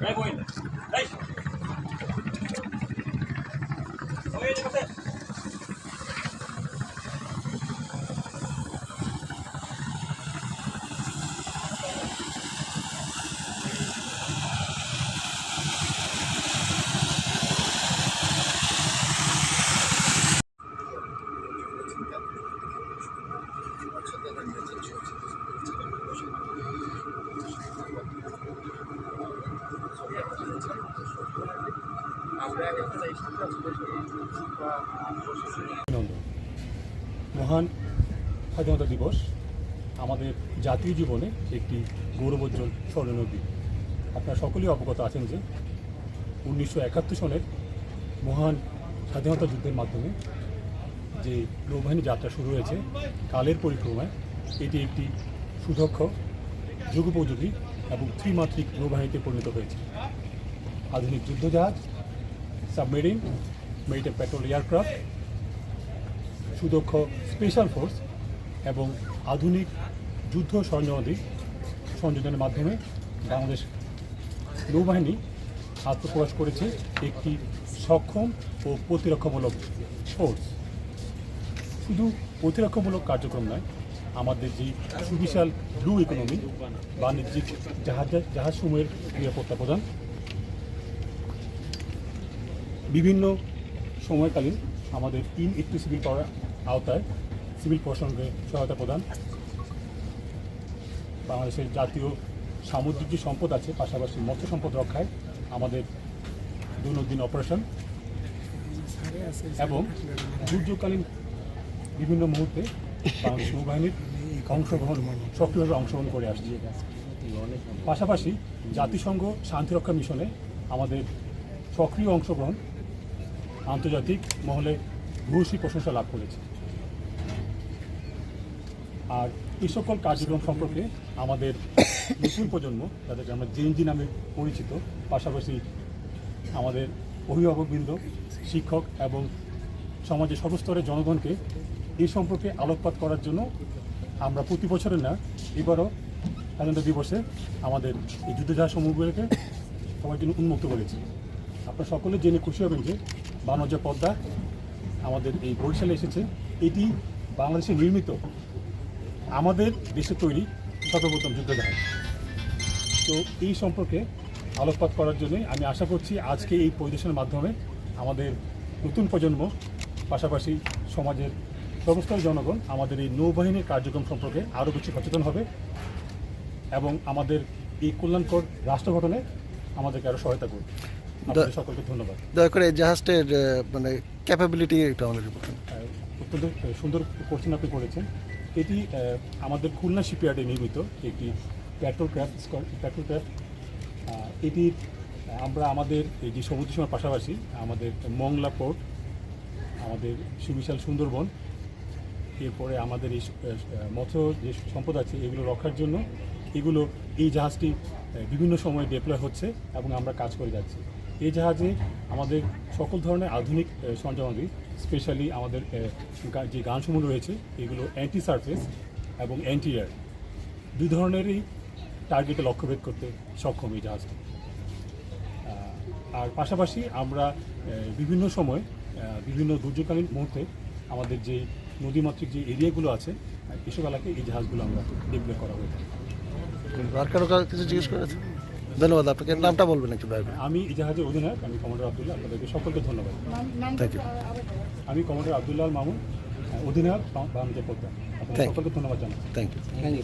Vai, Moina. মহান স্বাধীনতা দিবস আমাদের জাতীয় জীবনে একটি গৌরবোজ্জ্বল স্মরণীয় দিন আপনারা সকলেই অবগত আছেন যে উনিশশো একাত্তর সনের মহান স্বাধীনতা যুদ্ধের মাধ্যমে যে নৌবাহিনী যাত্রা শুরু হয়েছে, কালের পরিক্রমায় এটি একটি সুদক্ষ, যুগোপযোগী এবং ত্রিমাত্রিক নৌবাহিনীতে পরিণত হয়েছে। আধুনিক যুদ্ধজাহাজ সাবমেরিন মেরিটাইম পেট্রোল এয়ারক্রাফট সুদক্ষ স্পেশাল ফোর্স এবং আধুনিক যুদ্ধ সরঞ্জামাদি সংযোজনের মাধ্যমে বাংলাদেশ নৌবাহিনী আত্মপ্রকাশ করেছে একটি সক্ষম ও প্রতিরক্ষামূলক ফোর্স শুধু প্রতিরক্ষামূলক কার্যক্রম নয়, আমাদের যে সুবিশাল ব্লু ইকোনমি বাণিজ্যিক জাহাজ জাহাজসমূহের নিরাপত্তা প্রদান বিভিন্ন সময়কালীন আমাদের তিন একটি সিভিল পাওয়ার আওতায় সিভিল প্রশাসনকে সহায়তা প্রদান। বাংলাদেশের জাতীয় সামুদ্রিক যে সম্পদ আছে, পাশাপাশি মৎস্য সম্পদ রক্ষায় আমাদের দৈনন্দিন অপারেশন এবং দুর্যোগকালীন বিভিন্ন মুহূর্তে বাংলাদেশ নৌবাহিনীর অংশগ্রহণ, সক্রিয়ভাবে অংশগ্রহণ করে আসছে। পাশাপাশি জাতিসংঘ শান্তিরক্ষা মিশনে আমাদের সক্রিয় অংশগ্রহণ আন্তর্জাতিক মহলে ভূয়সী প্রশংসা লাভ করেছে। আর এই সকল কার্যক্রম সম্পর্কে আমাদের নতুন প্রজন্ম, যাদেরকে আমরা জেনজি নামে পরিচিত, পাশাপাশি আমাদের অভিভাবকবৃন্দ, শিক্ষক এবং সমাজের সর্বস্তরের জনগণকে এই সম্পর্কে আলোকপাত করার জন্য আমরা প্রতি বছরের না, এবারও স্বাধীনতা দিবসে আমাদের এই যুদ্ধজাহাজ সমূহগুলোকে সবার জন্য উন্মুক্ত করেছি। আপনারা সকলে জেনে খুশি হবেন যে বানজা পদ্মা আমাদের এই বরিশালে এসেছে। এটি বাংলাদেশে নির্মিত। আমাদের দেশে তৈরি সর্বপ্রথম যুদ্ধজাহাজ। তো এই সম্পর্কে আলোকপাত করার জন্যই আমি আশা করছি আজকে এই পরিদর্শনের মাধ্যমে আমাদের নতুন প্রজন্ম, পাশাপাশি সমাজের সর্বস্তরের জনগণ, আমাদের এই নৌবাহিনীর কার্যক্রম সম্পর্কে আরও বেশি সচেতন হবে এবং আমাদের এই কল্যাণকর রাষ্ট্র গঠনে আমাদেরকে আরও সহায়তা করবে। সকলকে ধন্যবাদ। দয়া করে এই জাহাজটির মানে ক্যাপাবিলিটি একটু আমাদেরকে বলুন। অত্যন্ত সুন্দর কোশ্চেন আপনি করেছেন। এটি আমাদের খুলনা শিপইয়ার্ডে নির্মিত একটি পেট্রোল ক্রাফট পেট্রোল ক্রাফট এটি আমরা আমাদের এই যে সমুদ্র সীমার পাশাপাশি আমাদের মংলা পোর্ট আমাদের সুবিশাল সুন্দরবন এরপরে আমাদের এই মৎস্য যে সম্পদ আছে এগুলো রক্ষার জন্য এগুলো এই জাহাজটি বিভিন্ন সময়ে ডিপ্লয় হচ্ছে এবং আমরা কাজ করে যাচ্ছি। এই জাহাজে আমাদের সকল ধরনের আধুনিক সরঞ্জামাদি স্পেশালি আমাদের যে গানসমূহ রয়েছে, এগুলো অ্যান্টি সারফেস এবং অ্যান্টি এয়ার দুই ধরনেরই টার্গেটে লক্ষ্যভেদ করতে সক্ষম এই জাহাজটি। আর পাশাপাশি আমরা বিভিন্ন সময় বিভিন্ন দুর্যোগকালীন মুহূর্তে আমাদের যে নদীমাতৃক যে এরিয়াগুলো আছে এসব এলাকায় এই জাহাজগুলো আমরা ডিপ্লয় করা হয়ে থাকে। কিছু জিজ্ঞেস করেছে ধন্যবাদ আপনাকে। নামটা বলবেন একটু দয়া আমি ইজাহাজের অধিনায়ক আমি কমান্ডার আবদুল্লাহ আপনাদেরকে সকলকে ধন্যবাদ। থ্যাংক ইউ আমি কমান্ডার আবদুল্লাহ মামুন অধিনায়ক বাংলাদেশ you. সকলকে ধন্যবাদ জানাই থ্যাংক ইউ